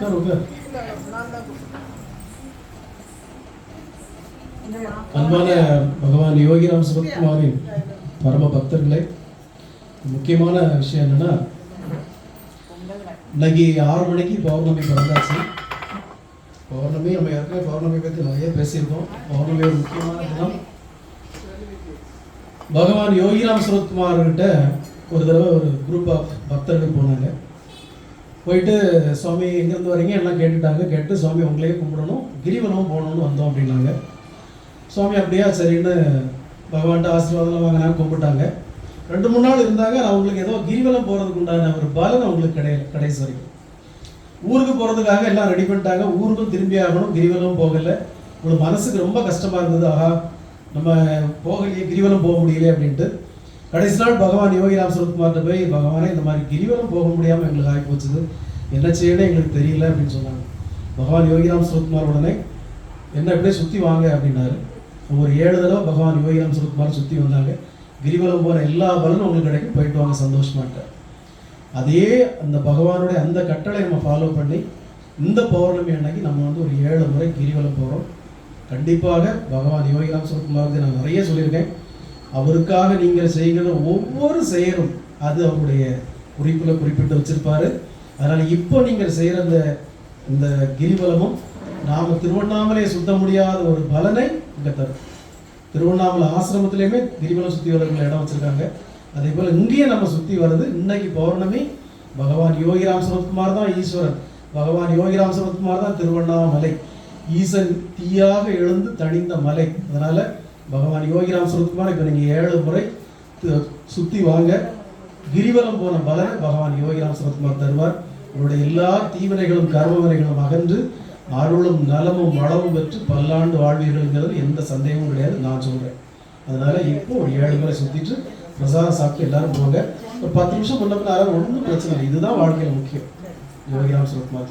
உட்கார் உட்கார். அன்பான பகவான் யோகிராம் சிவகுமாரின் பரம பக்தர்களே முக்கியமான விஷயம் என்னன்னா இன்னைக்கு ஆறு மணிக்கு பௌர்ணமி பிறந்தாச்சு. பௌர்ணமி நம்ம ஏற்கனவே பௌர்ணமி பற்றி நிறைய பேசியிருக்கோம். பௌர்ணமி ஒரு முக்கியமான தினம். பகவான் யோகிராம் சுரத்குமார் ஒரு தடவை ஒரு குரூப் ஆஃப் பக்தர்கள் போனாங்க. போயிட்டு சுவாமி எங்கேருந்து வரீங்க எல்லாம் கேட்டுட்டாங்க. கேட்டு சுவாமி உங்களையே கும்பிடணும். கிரிவலம் போகணும்னு வந்தோம் அப்படின்னாங்க. சுவாமி அப்படியா சரின்னு பகவான்கிட்ட ஆசீர்வாதம் வாங்கினாங்க கும்பிட்டாங்க. ரெண்டு மூணு நாள் இருந்தாங்க. அவங்களுக்கு ஏதோ கிரிவலம் போகிறதுக்கு உண்டான ஒரு பலன் அவங்களுக்கு கிடையாது கடைசி வரைக்கும் ஊருக்கு போகிறதுக்காக எல்லாம் ரெடி பண்ணிட்டாங்க. ஊருக்கும் திரும்பி ஆகணும். கிரிவலம் போகலை. உங்களுக்கு மனசுக்கு ரொம்ப கஷ்டமாக இருந்தது. ஆஹா நம்ம போகலையே கிரிவலம் போக முடியல அப்படின்ட்டு. கடைசி நாள் பகவான் யோகிராம் சுரத்குமார்கிட்ட போய் பகவானே இந்த மாதிரி கிரிவலம் போக முடியாமல் எங்களுக்கு ஆகி போச்சுது. என்ன செய்யணும் எங்களுக்கு தெரியல அப்படின்னு சொன்னாங்க. பகவான் யோகிராம் சுரத்குமார் உடனே என்ன எப்படியே சுற்றி வாங்க அப்படின்னாரு. ஒரு ஏழு தடவை பகவான் யோகிராம் சுரத்குமார் சுற்றி வந்தாங்க. கிரிவலம் போகிற எல்லா பலனும் உங்களுக்கு கிடைக்கும். போயிட்டு வாங்க சந்தோஷமாட்டார் அதே அந்த பகவானுடைய அந்த கட்டளை நம்ம ஃபாலோ பண்ணி இந்த பௌர்ணமி அன்னைக்கு நம்ம வந்து ஒரு ஏழு முறை கிரிவலம் போகிறோம் கண்டிப்பாக பகவான் யோகிராம் சுரத்குமாருக்கு நான் நிறைய சொல்லியிருக்கேன். அவருக்காக நீங்கள் செய்கிற ஒவ்வொரு செயலும் அது அவருடைய குறிப்பில் குறிப்பிட்டு வச்சிருப்பாரு. அதனால் இப்போ நீங்கள் செய்கிற அந்த இந்த கிரிவலமும் நாம் திருவண்ணாமலையை சுத்த முடியாத ஒரு பலனை இங்கே தரும். திருவண்ணாமலை ஆசிரமத்திலையுமே கிரிவலம் சுற்றி வரவங்களை இடம் வச்சுருக்காங்க. அதே போல் இங்கேயே நம்ம சுற்றி வர்றது இன்னைக்கு பௌர்ணமி. பகவான் யோகிராம் சரத்குமார் தான் ஈஸ்வரன். பகவான் யோகிராம் சரத்குமார் தான் திருவண்ணாமலை. ஈசன் தீயாக எழுந்து தணிந்த மலை. அதனால் பகவான் யோகிராம் சரத்குமார் இப்போ நீங்கள் ஏழு முறை சுற்றி வாங்க. கிரிவலம் போன பலனை பகவான் யோகிராம் சரத்குமார் தருவார். உங்களுடைய எல்லா தீவினைகளும் கர்மவினைகளும் அகன்று அருளும் நலமும் வளமும் பெற்று பல்லாண்டு வாழ்வீர்கள்ங்கிறது எந்த சந்தேகமும் கிடையாது நான் சொல்கிறேன் அதனால் இப்போ ஒரு ஏழு முறை சுற்றிட்டு பிரசாதம் சாப்பிட்டு எல்லாரும் போங்க. ஒரு பத்து நிமிஷம் முன்ன பின்ன ஒன்றும் பிரச்சனை இல்லை. இதுதான் வாழ்க்கையில் முக்கியம். யோகிராம் சரத்குமார்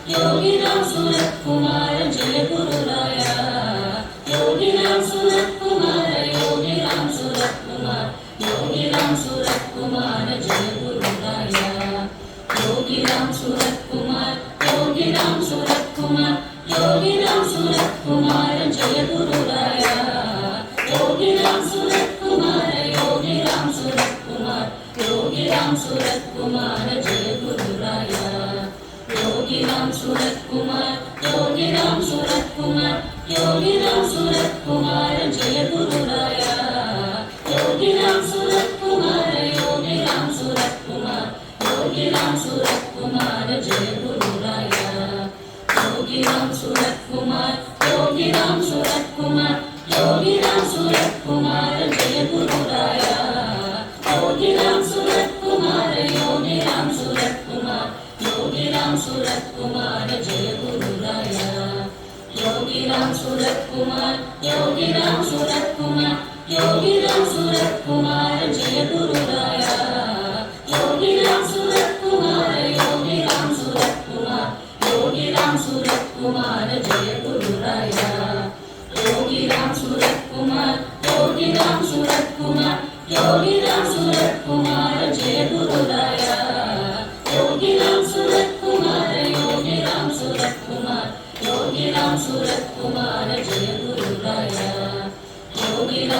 कुमार योगिराम सूरत कुमार जय गुरु राया योगिराम सूरत कुमार योगिराम सूरत कुमार योगिराम सूरत कुमार जय गुरु కోవిదం సురత్ కుమారం జయగురు സുരത്കുമാർ യോഗിറാം സുരത്കുമാർ യോഗിറാം സുരത്കുമാർ ജയ ഗുരുരായ യോഗിറാം സുരത്കുമാർ യോഗിറാം സുരത്കുമാർ യോഗിറാം സുരത്കുമാർ ജയ ഗുരുരായ യോഗിറാം സുരത്കുമാർ യോഗിറാം സുരത്കുമാർ യോഗിറാം സുരത്കുമാർ ജയ ഗുരുരായ യോഗിറാം സുരത്കുമാർ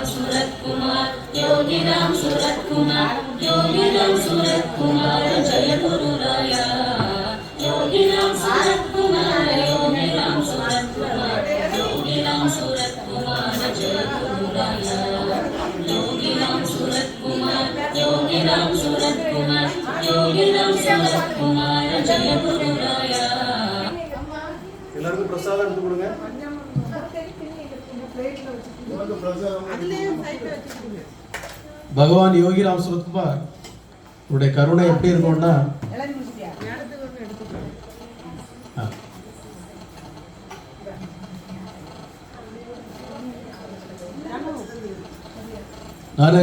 யோகிராம் சூரத்குமார் யோகிராம் சூரத்குமார் யோகிராம் சூரத்குமார் ஜெய குரு ராயா யோகிராம் சூரத்குமார் யோகிராம் சூரத்குமார் யோகிராம் சூரத்குமார் ஜெய குரு ராயா யோகிராம் சூரத்குமார் யோகிராம் சூரத்குமார் யோகிராம் சூரத்குமார் ஜெய குரு ராயா எல்லாருக்கும் பிரசாதம் எடுத்து கொடுங்க. பகவான் யோகிராம் சுரத்குமார் உடைய கருணை எப்படி இருக்கும்னா நான்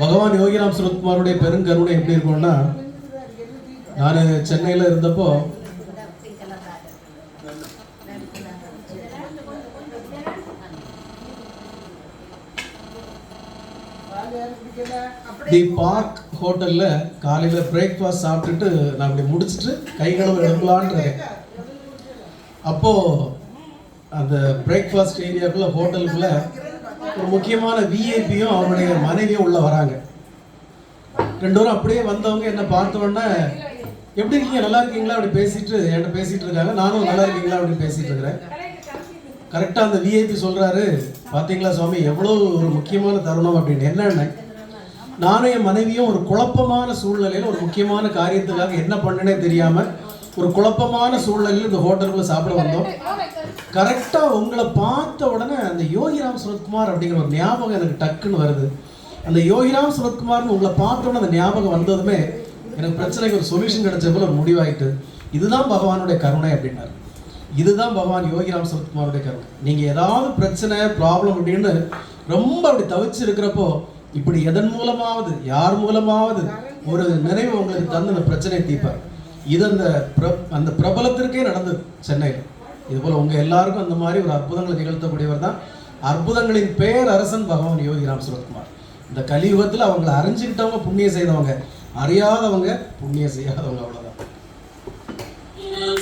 பகவான் யோகிராம் சுரத்குமாருடைய பெருங்கருணை எப்படி இருக்கும்னா நான் சென்னையில் இருந்தப்போ தி பார்க் ஹோட்டல்ல காலையில பிரேக்ஃபாஸ்ட் சாப்பிட்டுட்டு நான் அப்படி முடிச்சிட்டு கை கழுவு எடுக்கலான்னு அப்போது அப்போ அந்த பிரேக்ஃபாஸ்ட் ஏரியாக்குள்ள ஹோட்டலுக்குள்ள ஒரு முக்கியமான விஐபியும் அவருடைய மனைவியும் உள்ள வராங்க. ரெண்டு பேரும் அப்படியே வந்தவங்க என்ன பார்த்த எப்படி இருக்கீங்க? நல்லா இருக்கீங்களா? அப்படி பேசிட்டு என்கிட்ட பேசிட்டு இருக்காங்க. நானும் நல்லா இருக்கீங்களா? அப்படின்னு பேசிட்டு இருக்கிறேன். கரெக்டாக அந்த விஐபி சொல்றாரு. பார்த்தீங்களா சுவாமி? எவ்வளோ ஒரு முக்கியமான தருணம் அப்படின்னு. என்னென்ன நானும் என் மனைவியும் ஒரு குழப்பமான சூழ்நிலையில் ஒரு முக்கியமான காரியத்துக்காக என்ன பண்ணுனே தெரியாமல் ஒரு குழப்பமான சூழ்நிலையில் இந்த ஹோட்டலுக்குள்ள சாப்பிட வந்தோம். கரெக்டாக உங்களை பார்த்த உடனே அந்த யோகிராம் சுரத்குமார் அப்படிங்கிற ஒரு ஞாபகம் எனக்கு டக்குன்னு வருது. அந்த யோகிராம் சுரத்குமார்னு உங்களை பார்த்த உடனே அந்த ஞாபகம் வந்ததுமே எனக்கு பிரச்சனைக்கு ஒரு சொல்யூஷன் கிடைச்ச போல முடிவாயிட்டு இதுதான் பகவானுடைய கருணை அப்படின்னாரு. இதுதான் பகவான் யோகிராம் சரத்குமாருடைய கருணை நீங்கள் ஏதாவது பிரச்சனை ப்ராப்ளம் அப்படின்னு ரொம்ப அப்படி தவிச்சு இருக்கிறப்போ இப்படி எதன் மூலமாவது யார் மூலமாவது ஒரு நினைவு உங்களுக்கு தந்து அந்த பிரச்சனையை தீர்ப்பார். இது அந்த பிர- அந்த பிரபலத்திற்கே நடந்தது சென்னையில். இது போல் உங்கள் எல்லாருக்கும் அந்த மாதிரி ஒரு அற்புதங்களை நிகழ்த்தக்கூடியவர் தான் அற்புதங்களின் பேர் அரசன் பகவான் யோகிராம் சுரத்குமார். இந்த கலியுகத்தில் அவங்களை அறிஞ்சுக்கிட்டவங்க புண்ணியம் செய்தவங்க அறியாதவங்க புண்ணியம் செய்யாதவங்க அவ்வளோ